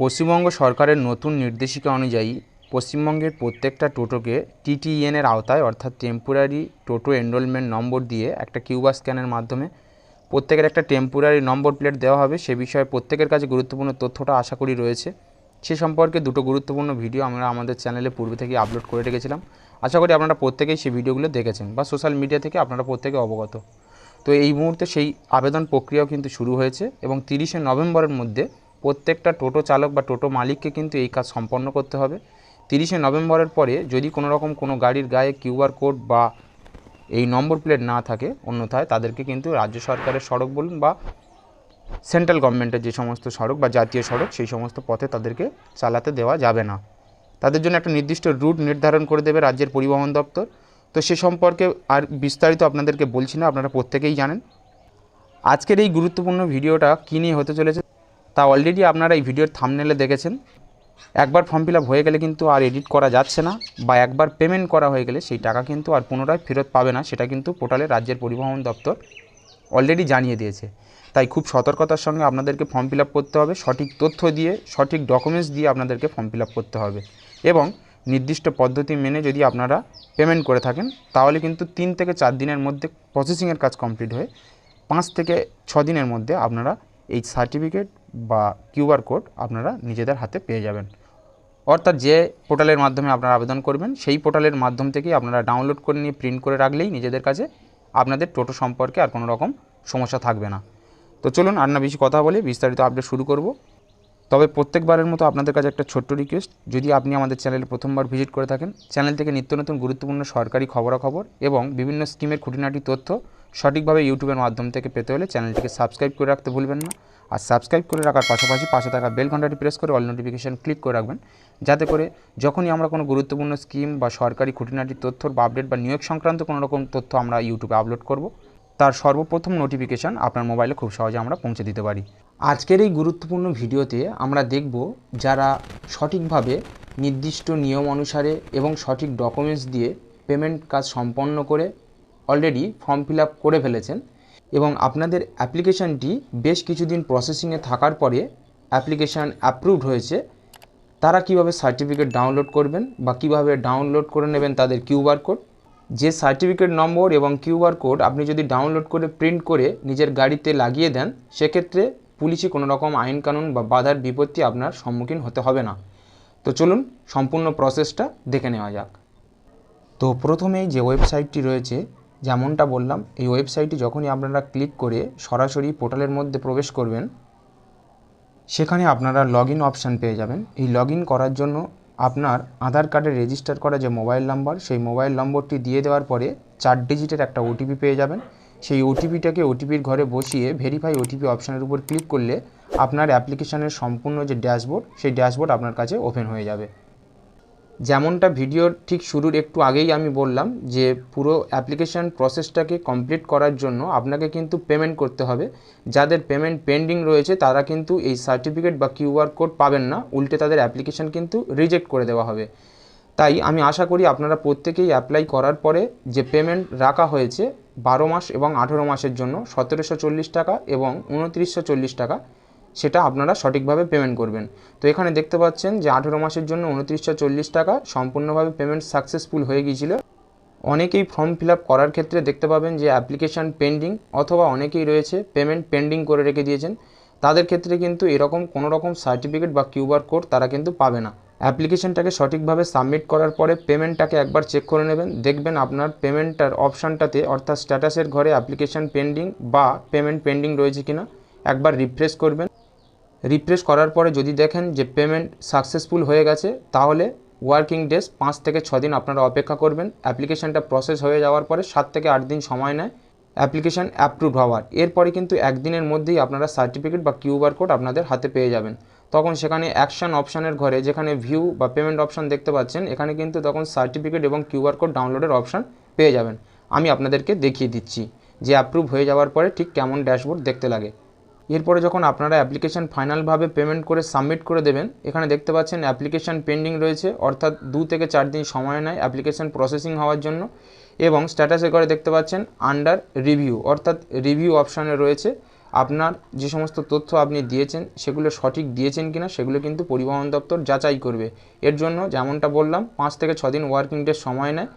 পশ্চিমবঙ্গ সরকারের নতুন নির্দেশিকা অনুযায়ী পশ্চিমবঙ্গের প্রত্যেকটা টোটোকে টিটিএনের আওতায়, অর্থাৎ টেম্পোরারি টোটো এনরোলমেন্ট নম্বর দিয়ে একটা কিউআর স্ক্যানের মাধ্যমে প্রত্যেকের একটা টেম্পোরারি নম্বর প্লেট দেওয়া হবে। সে বিষয়ে প্রত্যেকের কাছে গুরুত্বপূর্ণ তথ্যটা আশা করি রয়েছে। সে সম্পর্কে দুটো গুরুত্বপূর্ণ ভিডিও আমরা আমাদের চ্যানেলে পূর্বে থেকে আপলোড করে রেখেছিলাম। আশা করি আপনারা প্রত্যেকেই সেই ভিডিওগুলো দেখেছেন বা সোশ্যাল মিডিয়া থেকে আপনারা প্রত্যেকে অবগত। তো এই মুহূর্তে সেই আবেদন প্রক্রিয়াও কিন্তু শুরু হয়েছে এবং তিরিশে নভেম্বরের মধ্যে প্রত্যেকটা টোটো চালক বা টোটো মালিককে কিন্তু এই কাজ সম্পন্ন করতে হবে। তিরিশে নভেম্বরের পরে যদি কোনো রকম কোনো গাড়ির গায়ে কিউআর কোড বা এই নম্বর প্লেট না থাকে, অন্যথায় তাদেরকে কিন্তু রাজ্য সরকারের সড়ক বলুন বা সেন্ট্রাল গভর্নমেন্টের যে সমস্ত সড়ক বা জাতীয় সড়ক, সেই সমস্ত পথে তাদেরকে চালাতে দেওয়া যাবে না। তাদের জন্য একটা নির্দিষ্ট রুট নির্ধারণ করে দেবে রাজ্যের পরিবহন দপ্তর। তো সে সম্পর্কে আর বিস্তারিত আপনাদেরকে বলছি না, আপনারা প্রত্যেকেই জানেন। আজকের এই গুরুত্বপূর্ণ ভিডিওটা কী নিয়ে হতে চলেছে তা অলরেডি আপনারা এই ভিডিওর থামনেলে দেখেছেন। একবার ফর্ম ফিল হয়ে গেলে কিন্তু আর এডিট করা যাচ্ছে না বা একবার পেমেন্ট করা হয়ে গেলে সেই টাকা কিন্তু আর পুনরায় ফেরত পাবে না, সেটা কিন্তু পোর্টালে রাজ্যের পরিবহন দপ্তর অলরেডি জানিয়ে দিয়েছে। তাই খুব সতর্কতার সঙ্গে আপনাদেরকে ফর্ম ফিল করতে হবে, সঠিক তথ্য দিয়ে, সঠিক ডকুমেন্টস দিয়ে আপনাদেরকে ফর্ম ফিল করতে হবে। এবং নির্দিষ্ট পদ্ধতি মেনে যদি আপনারা পেমেন্ট করে থাকেন, তাহলে কিন্তু তিন থেকে চার দিনের মধ্যে প্রসেসিংয়ের কাজ কমপ্লিট হয়ে পাঁচ থেকে ছ দিনের মধ্যে আপনারা এই সার্টিফিকেট বা কিউআর কোড আপনারা নিজেদের হাতে পেয়ে যাবেন। অর্থাৎ যে পোর্টালের মাধ্যমে আপনারা আবেদন করবেন, সেই পোর্টালের মাধ্যম থেকেই আপনারা ডাউনলোড করে নিয়ে, প্রিন্ট করে রাখলেই নিজেদের কাছে আপনাদের টোটো সম্পর্কে আর কোনো রকম সমস্যা থাকবে না। তো চলুন আর না বেশি কথা বলে বিস্তারিত আপডেট শুরু করব। তবে প্রত্যেকবারের মতো আপনাদের কাছে একটা ছোট্ট রিকোয়েস্ট যদি আপনি আমাদের চ্যানেলে প্রথমবার ভিজিট করে থাকেন, চ্যানেল থেকে নিত্য নতুন গুরুত্বপূর্ণ সরকারি খবরাখবর এবং বিভিন্ন স্কিমের খুঁটিনাটি তথ্য সঠিকভাবে ইউটিউবের মাধ্যম থেকে পেতে হলে চ্যানেলটিকে সাবস্ক্রাইব করে রাখতে ভুলবেন না। আর সাবস্ক্রাইব করে রাখার পাশাপাশি পাশে থাকা বেল ঘন্টাটি প্রেস করে অল নোটিফিকেশান ক্লিক করে রাখবেন। যাতে করে যখনই আমরা কোনো গুরুত্বপূর্ণ স্কিম বা সরকারি খুঁটিনাটি তথ্য বা আপডেট বা নিয়োগ সংক্রান্ত কোনো রকম তথ্য আমরা ইউটিউবে আপলোড করব, তার সর্বপ্রথম নোটিফিকেশান আপনার মোবাইলে খুব সহজে আমরা পৌঁছে দিতে পারি। আজকের এই গুরুত্বপূর্ণ ভিডিওতে আমরা দেখব যারা সঠিকভাবে নির্দিষ্ট নিয়ম অনুসারে এবং সঠিক ডকুমেন্টস দিয়ে পেমেন্ট কাজ সম্পন্ন করে অলরেডি ফর্ম ফিল করে ফেলেছেন এবং আপনাদের অ্যাপ্লিকেশানটি বেশ কিছুদিন প্রসেসিংয়ে থাকার পরে অ্যাপ্লিকেশান অ্যাপ্রুভড হয়েছে। তারা কীভাবে সার্টিফিকেট ডাউনলোড করবেন বা কীভাবে ডাউনলোড করে নেবেন তাদের কিউআর কোড যে সার্টিফিকেট নম্বর এবং কিউআর কোড আপনি যদি ডাউনলোড করে প্রিন্ট করে নিজের গাড়িতে লাগিয়ে দেন, সেক্ষেত্রে পুলিশি কোনো রকম আইন কানুন বা বাধার বিপত্তি আপনার সম্মুখীন হতে হবে না। তো চলুন সম্পূর্ণ প্রসেসটা দেখে নেওয়া যাক। তো প্রথমেই যে ওয়েবসাইটটি রয়েছে যেমনটা বললাম, এই ওয়েবসাইটে যখনই আপনারা ক্লিক করে সরাসরি পোর্টালের মধ্যে প্রবেশ করবেন, সেখানে আপনারা লগ ইন অপশান পেয়ে যাবেন। এই লগ করার জন্য আপনার আধার কার্ডে রেজিস্টার করা যে মোবাইল নাম্বার, সেই মোবাইল নম্বরটি দিয়ে দেওয়ার পরে চার ডিজিটের একটা ওটিপি পেয়ে যাবেন। সেই ওটিপিটাকে ওটিপির ঘরে বসিয়ে ভেরিফাই ওটিপি অপশানের উপর ক্লিক করলে আপনার অ্যাপ্লিকেশানের সম্পূর্ণ যে ড্যাশবোর্ড, সেই ড্যাশবোর্ড আপনার কাছে ওপেন হয়ে যাবে। যেমনটা ভিডিওর ঠিক শুরুর একটু আগেই আমি বললাম যে পুরো অ্যাপ্লিকেশান প্রসেসটাকে কমপ্লিট করার জন্য আপনাকে কিন্তু পেমেন্ট করতে হবে। যাদের পেমেন্ট পেন্ডিং রয়েছে তারা কিন্তু এই সার্টিফিকেট বা কিউআর কোড পাবেন না। উল্টে তাদের অ্যাপ্লিকেশান কিন্তু রিজেক্ট করে দেওয়া হবে। তাই আমি আশা করি আপনারা প্রত্যেকেই অ্যাপ্লাই করার পরে যে পেমেন্ট রাখা হয়েছে বারো মাস এবং আঠেরো মাসের জন্য সতেরোশো চল্লিশ টাকা এবং উনত্রিশশো টাকা সেটা আপনারা সঠিকভাবে পেমেন্ট করবেন। তো এখানে দেখতে পাচ্ছেন যে আঠেরো মাসের জন্য উনত্রিশশো চল্লিশ টাকা সম্পূর্ণভাবে পেমেন্ট সাকসেসফুল হয়ে গিয়েছিল। অনেকেই ফর্ম ফিল করার ক্ষেত্রে দেখতে পাবেন যে অ্যাপ্লিকেশান পেন্ডিং অথবা অনেকেই রয়েছে পেমেন্ট পেন্ডিং করে রেখে দিয়েছেন। তাদের ক্ষেত্রে কিন্তু এরকম কোনো রকম সার্টিফিকেট বা কিউআর কোড তারা কিন্তু পাবে না। অ্যাপ্লিকেশনটাকে সঠিকভাবে সাবমিট করার পরে পেমেন্টটাকে একবার চেক করে নেবেন। দেখবেন আপনার পেমেন্টটার অপশানটাতে অর্থাৎ স্ট্যাটাসের ঘরে অ্যাপ্লিকেশান পেন্ডিং বা পেমেন্ট পেন্ডিং রয়েছে কিনা। একবার রিফ্রেশ করবেন। রিফ্রেশ করার পরে যদি দেখেন যে পেমেন্ট সাকসেসফুল হয়ে গেছে, তাহলে ওয়ার্কিং ডেজ পাঁচ থেকে দিন আপনারা অপেক্ষা করবেন। অ্যাপ্লিকেশানটা প্রসেস হয়ে যাওয়ার পরে সাত থেকে আট দিন সময় নেয়। অ্যাপ্লিকেশান অ্যাপ্রুভ হওয়ার। এরপরে কিন্তু একদিনের মধ্যেই আপনারা সার্টিফিকেট বা কিউআর কোড আপনাদের হাতে পেয়ে যাবেন। তখন সেখানে অ্যাকশন অপশানের ঘরে যেখানে ভিউ বা পেমেন্ট অপশান দেখতে পাচ্ছেন, এখানে কিন্তু তখন সার্টিফিকেট এবং কিউআর কোড ডাউনলোডের অপশান পেয়ে যাবেন। আমি আপনাদেরকে দেখিয়ে দিচ্ছি যে অ্যাপ্রুভ হয়ে যাওয়ার পরে ঠিক কেমন ড্যাশবোর্ড দেখতে লাগে। এরপরে যখন আপনারা অ্যাপ্লিকেশান ফাইনালভাবে পেমেন্ট করে সাবমিট করে দেবেন, এখানে দেখতে পাচ্ছেন অ্যাপ্লিকেশান পেন্ডিং রয়েছে, অর্থাৎ দু থেকে চার দিন সময় নেয় অ্যাপ্লিকেশান প্রসেসিং হওয়ার জন্য, এবং স্ট্যাটাসে করে দেখতে পাচ্ছেন আন্ডার রিভিউ অর্থাৎ রিভিউ অপশানে রয়েছে। আপনার যে সমস্ত তথ্য আপনি দিয়েছেন, সেগুলো সঠিক দিয়েছেন কিনা, সেগুলো কিন্তু পরিবহন দপ্তর যাচাই করবে। এর জন্য যেমনটা বললাম, পাঁচ থেকে ছ দিন ওয়ার্কিং ডে সময় নেয়।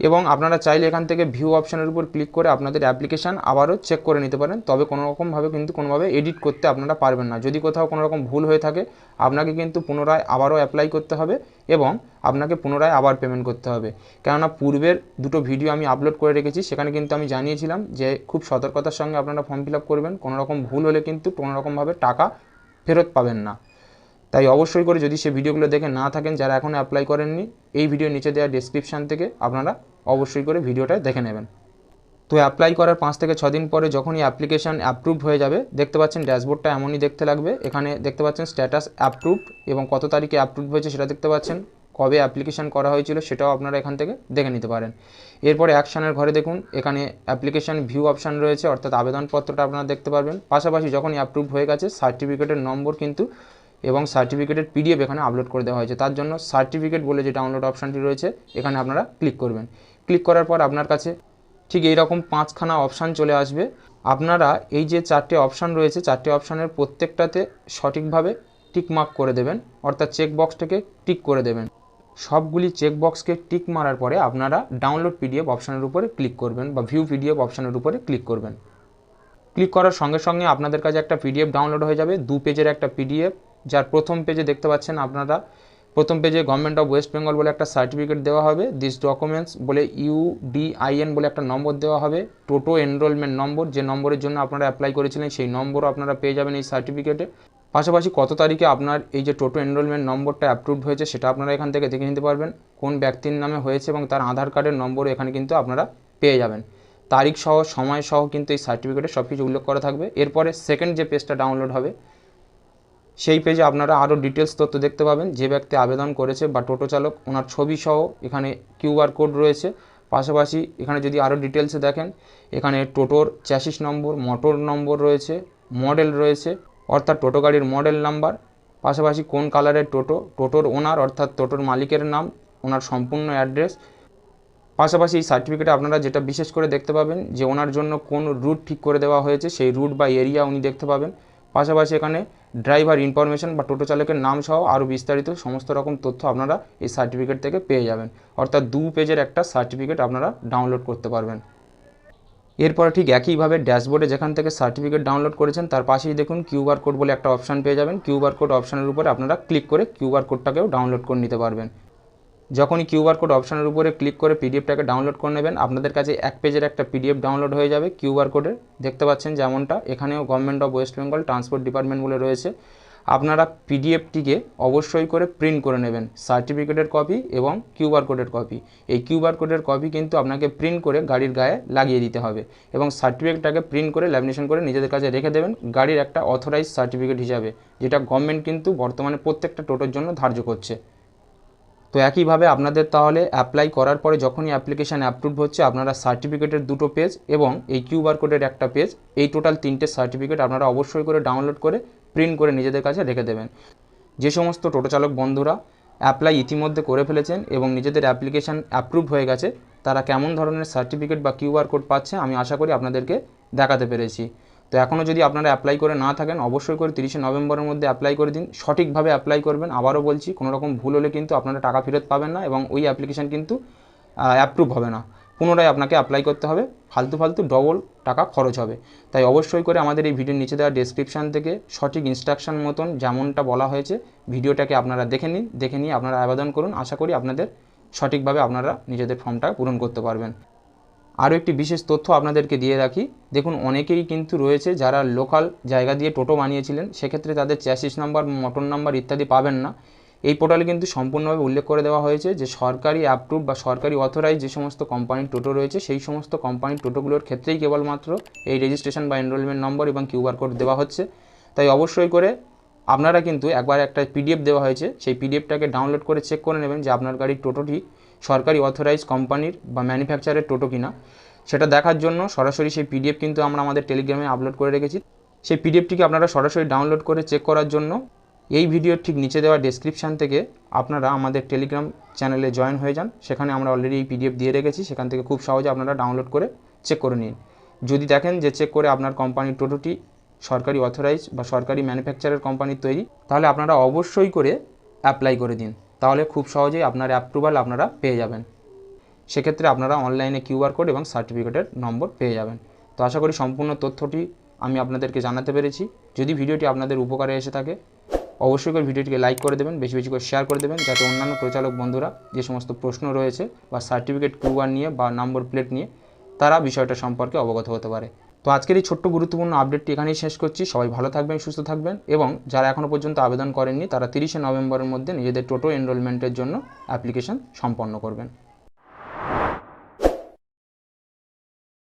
এবং আপনারা চাইলে এখান থেকে ভিউ অপশানের উপর ক্লিক করে আপনাদের অ্যাপ্লিকেশান আবারও চেক করে নিতে পারেন। তবে কোনো রকমভাবে কিন্তু কোনোভাবে এডিট করতে আপনারা পারবেন না। যদি কোথাও কোনো রকম ভুল হয়ে থাকে, আপনাকে কিন্তু পুনরায় আবারও অ্যাপ্লাই করতে হবে এবং আপনাকে পুনরায় আবার পেমেন্ট করতে হবে। কেননা পূর্বের দুটো ভিডিও আমি আপলোড করে রেখেছি, সেখানে কিন্তু আমি জানিয়েছিলাম যে খুব সতর্কতার সঙ্গে আপনারা ফর্ম ফিল করবেন। কোনো রকম ভুল হলে কিন্তু কোনো রকমভাবে টাকা ফেরত পাবেন না। তাই অবশ্যই করে যদি সে ভিডিওগুলো দেখে না থাকেন, যারা এখনও অ্যাপ্লাই করেননি, এই ভিডিও নিচে দেওয়া ডেসক্রিপশান থেকে আপনারা অবশ্যই করে ভিডিওটা দেখে নেবেন। তো অ্যাপ্লাই করার পাঁচ থেকে দিন পরে যখনই অ্যাপ্লিকেশান অ্যাপ্রুভড হয়ে যাবে, দেখতে পাচ্ছেন ড্যাশবোর্ডটা এমনই দেখতে লাগবে। এখানে দেখতে পাচ্ছেন স্ট্যাটাস অ্যাপ্রুভড এবং কত তারিখে অ্যাপ্রুভ হয়েছে সেটা দেখতে পাচ্ছেন। কবে অ্যাপ্লিকেশান করা হয়েছিল সেটাও আপনারা এখান থেকে দেখে নিতে পারেন। এরপরে অ্যাকশানের ঘরে দেখুন, এখানে অ্যাপ্লিকেশান ভিউ অপশান রয়েছে, অর্থাৎ আবেদনপত্রটা আপনারা দেখতে পারবেন। পাশাপাশি যখনই অ্যাপ্রুভ হয়ে গেছে সার্টিফিকেটের নম্বর কিন্তু এবং সার্টিফিকেটের পিডিএফ এখানে আপলোড করে দেওয়া হয়েছে। তার জন্য সার্টিফিকেট বলে যে ডাউনলোড অপশানটি রয়েছে, এখানে আপনারা ক্লিক করবেন। ক্লিক করার পর আপনার কাছে ঠিক এই রকম পাঁচখানা অপশান চলে আসবে। আপনারা এই যে চারটে অপশান রয়েছে, চারটে অপশানের প্রত্যেকটাতে সঠিকভাবে টিক মার্ক করে দেবেন, অর্থাৎ চেকবক্সটাকে টিক করে দেবেন। সবগুলি চেকবক্সকে টিক মারার পরে আপনারা ডাউনলোড পিডিএফ অপশানের উপরে ক্লিক করবেন বা ভিউ পিডিএফ অপশানের উপরে ক্লিক করবেন। ক্লিক করার সঙ্গে সঙ্গে আপনাদের কাছে একটা পিডিএফ ডাউনলোড হয়ে যাবে, দু পেজের একটা পিডিএফ যার প্রথম পেজে দেখতে পাচ্ছেন আপনারা, প্রথম পেজে গভর্নমেন্ট অফ ওয়েস্ট বেঙ্গল বলে একটা সার্টিফিকেট দেওয়া হবে দিস ডকুমেন্টস বলে ইউডিআইএন বলে একটা নম্বর দেওয়া হবে টোটো এনরোলমেন্ট নম্বর, যে নম্বরের জন্য আপনারা অ্যাপ্লাই করেছিলেন সেই নম্বরও আপনারা পেয়ে যাবেন এই সার্টিফিকেটে পাশাপাশি কত তারিখে আপনার এই যে টোটো এনরোলমেন্ট নম্বরটা অ্যাপ্রুভড হয়েছে সেটা আপনারা এখান থেকে দেখে নিতে পারবেন, কোন ব্যক্তির নামে হয়েছে এবং তার আধার কার্ডের নম্বরও এখানে কিন্তু আপনারা পেয়ে যাবেন। তারিখ সহ, সময় সহ কিন্তু এই সার্টিফিকেটে সব কিছু উল্লেখ করা থাকবে। এরপরে সেকেন্ড যে পেজটা ডাউনলোড হবে সেই পেজে আপনারা আরও ডিটেলস তথ্য দেখতে পাবেন। যে ব্যক্তি আবেদন করেছে বা টোটো চালক, ওনার ছবি সহ এখানে কিউআর কোড রয়েছে। পাশাপাশি এখানে যদি আরও ডিটেলসে দেখেন, এখানে টোটোর চ্যাসিস নম্বর মোটর নম্বর রয়েছে মডেল রয়েছে, অর্থাৎ টোটো গাড়ির মডেল নাম্বার পাশাপাশি কোন কালারের টোটো, টোটোর ওনার অর্থাৎ টোটোর মালিকের নাম, ওনার সম্পূর্ণ অ্যাড্রেস পাশাপাশি এই সার্টিফিকেটে আপনারা যেটা বিশেষ করে দেখতে পাবেন, যে ওনার জন্য কোন রুট ঠিক করে দেওয়া হয়েছে, সেই রুট বা এরিয়া উনি দেখতে পাবেন। পাশাপাশি এখানে ড্রাইভার ইনফরমেশন বা টোটো চালকের নাম সহ আরও বিস্তারিত সমস্ত রকম তথ্য আপনারা এই সার্টিফিকেট থেকে পেয়ে যাবেন। অর্থাৎ দু পেজের একটা সার্টিফিকেট আপনারা ডাউনলোড করতে পারবেন। এরপরে ঠিক একইভাবে ড্যাশবোর্ডে যেখান থেকে সার্টিফিকেট ডাউনলোড করেছেন, তার পাশেই দেখুন কিউআর কোড বলে একটা অপশান পেয়ে যাবেন। কিউআর কোড অপশানের উপরে আপনারা ক্লিক করে কিউআর কোডটাকেও ডাউনলোড করে নিতে পারবেন। যখনই কিউআর কোড অপশানের উপরে ক্লিক করে পিডিএফটাকে ডাউনলোড করে নেবেন, আপনাদের কাছে এক পেজের একটা পিডিএফ ডাউনলোড হয়ে যাবে কিউআর কোডের দেখতে পাচ্ছেন যেমনটা, এখানেও government of West Bengal transport department বলে রয়েছে। আপনারা পিডিএফটিকে অবশ্যই করে প্রিন্ট করে নেবেন, সার্টিফিকেটের কপি এবং কিউআর কোডের কপি। এই কিউআর কোডের কপি কিন্তু আপনাকে প্রিন্ট করে গাড়ির গায়ে লাগিয়ে দিতে হবে এবং সার্টিফিকেটটাকে প্রিন্ট করে ল্যামিনেশন করে নিজেদের কাছে রেখে দেবেন গাড়ির একটা অথরাইজ সার্টিফিকেট হিসাবে, যেটা গভর্নমেন্ট কিন্তু বর্তমানে প্রত্যেকটা টোটোর জন্য ধার্য করছে। তো একইভাবে আপনাদের তাহলে অ্যাপ্লাই করার পরে যখনই অ্যাপ্লিকেশান অ্যাপ্রুভ হচ্ছে, আপনারা সার্টিফিকেটের দুটো পেজ এবং এই কিউআর কোডের একটা পেজ এই টোটাল তিনটে সার্টিফিকেট আপনারা অবশ্যই করে ডাউনলোড করে প্রিন্ট করে নিজেদের কাছে রেখে দেবেন। যে সমস্ত টোটো চালক বন্ধুরা অ্যাপ্লাই ইতিমধ্যে করে ফেলেছেন এবং নিজেদের অ্যাপ্লিকেশান অ্যাপ্রুভ হয়ে গেছে, তারা কেমন ধরনের সার্টিফিকেট বা কিউআর কোড পাচ্ছে আমি আশা করি আপনাদেরকে দেখাতে পেরেছি। তো এখনও যদি আপনারা অ্যাপ্লাই করে না থাকেন, অবশ্যই করে তিরিশে নভেম্বরের মধ্যে অ্যাপ্লাই করে দিন। সঠিকভাবে অ্যাপ্লাই করবেন। আবারও বলছি, কোনো রকম ভুল হলে কিন্তু আপনারা টাকা ফেরত পাবেন না এবং ওই অ্যাপ্লিকেশান কিন্তু অ্যাপ্রুভ হবে না। পুনরায় আপনাকে অ্যাপ্লাই করতে হবে। ফালতু ফালতু ডবল টাকা খরচ হবে। তাই অবশ্যই করে আমাদের এই ভিডিওর নিচে দেওয়া ডেসক্রিপশান থেকে সঠিক ইনস্ট্রাকশন মতন যেমনটা বলা হয়েছে, ভিডিওটাকে আপনারা দেখে নিন। দেখে নিয়ে আপনারা আবেদন করুন। আশা করি আপনাদের সঠিকভাবে আপনারা নিজেদের ফর্মটা পূরণ করতে পারবেন। আরও একটি বিশেষ তথ্য আপনাদেরকে দিয়ে রাখি। দেখুন, অনেকেই কিন্তু রয়েছে যারা লোকাল জায়গা দিয়ে টোটো বানিয়েছিলেন, সেক্ষেত্রে তাদের চ্যাসিস নাম্বার মোটর নাম্বার ইত্যাদি পাবেন না। এই পোর্টালে কিন্তু সম্পূর্ণভাবে উল্লেখ করে দেওয়া হয়েছে যে সরকারি অ্যাপ্রুভ বা সরকারি অথরাইজ যে সমস্ত কোম্পানির টোটো রয়েছে, সেই সমস্ত কোম্পানির টোটোগুলোর ক্ষেত্রেই কেবলমাত্র এই রেজিস্ট্রেশন বা এনরোলমেন্ট নম্বর এবং কিউআর কোড দেওয়া হচ্ছে। তাই অবশ্যই করে আপনারা কিন্তু একবার একটা পিডিএফ দেওয়া হয়েছে, সেই পিডিএফটাকে ডাউনলোড করে চেক করে নেবেন যে আপনার গাড়ির টোটোটি সরকারি অথরাইজ কোম্পানির বা ম্যানুফ্যাকচারের টোটো কিনা, সেটা দেখার জন্য সরাসরি সেই পিডিএফ কিন্তু আমরা আমাদের টেলিগ্রামে আপলোড করে রেখেছি। সেই পিডিএফটিকে আপনারা সরাসরি ডাউনলোড করে চেক করার জন্য এই ভিডিওর ঠিক নিচে দেওয়া ডেসক্রিপশান থেকে আপনারা আমাদের টেলিগ্রাম চ্যানেলে জয়েন হয়ে যান। সেখানে আমরা অলরেডি এই পিডিএফ দিয়ে রেখেছি, সেখান থেকে খুব সহজে আপনারা ডাউনলোড করে চেক করে নিন। যদি দেখেন যে চেক করে আপনার কোম্পানির টোটোটি সরকারি অথরাইজ বা সরকারি ম্যানুফ্যাকচারের কোম্পানির তৈরি, তাহলে আপনারা অবশ্যই করে অ্যাপ্লাই করে দিন। তাহলে খুব সহজেই আপনার অ্যাপ্রুভাল আপনারা পেয়ে যাবেন। সেক্ষেত্রে আপনারা অনলাইনে কিউআর কোড এবং সার্টিফিকেটের নম্বর পেয়ে যাবেন। তো আশা করি সম্পূর্ণ তথ্যটি আমি আপনাদেরকে জানাতে পেরেছি। যদি ভিডিওটি আপনাদের উপকারে এসে থাকে, অবশ্যই করে ভিডিওটিকে লাইক করে দেবেন, বেশি বেশি করে শেয়ার করে দেবেন, যাতে অন্যান্য প্রচালক বন্ধুরা যে সমস্ত প্রশ্ন রয়েছে বা সার্টিফিকেট কিউআর নিয়ে বা নম্বর প্লেট নিয়ে তারা বিষয়টা সম্পর্কে অবগত হতে পারে। তো আজকের এই ছোট্ট গুরুত্বপূর্ণ আপডেটটি এখানেই শেষ করছি। সবাই ভালো থাকবেন, সুস্থ থাকবেন এবং যারা এখনও পর্যন্ত আবেদন করেননি, তারা তিরিশে নভেম্বরের মধ্যে নিজেদের টোটো এনরোলমেন্টের জন্য অ্যাপ্লিকেশন সম্পন্ন করবেন।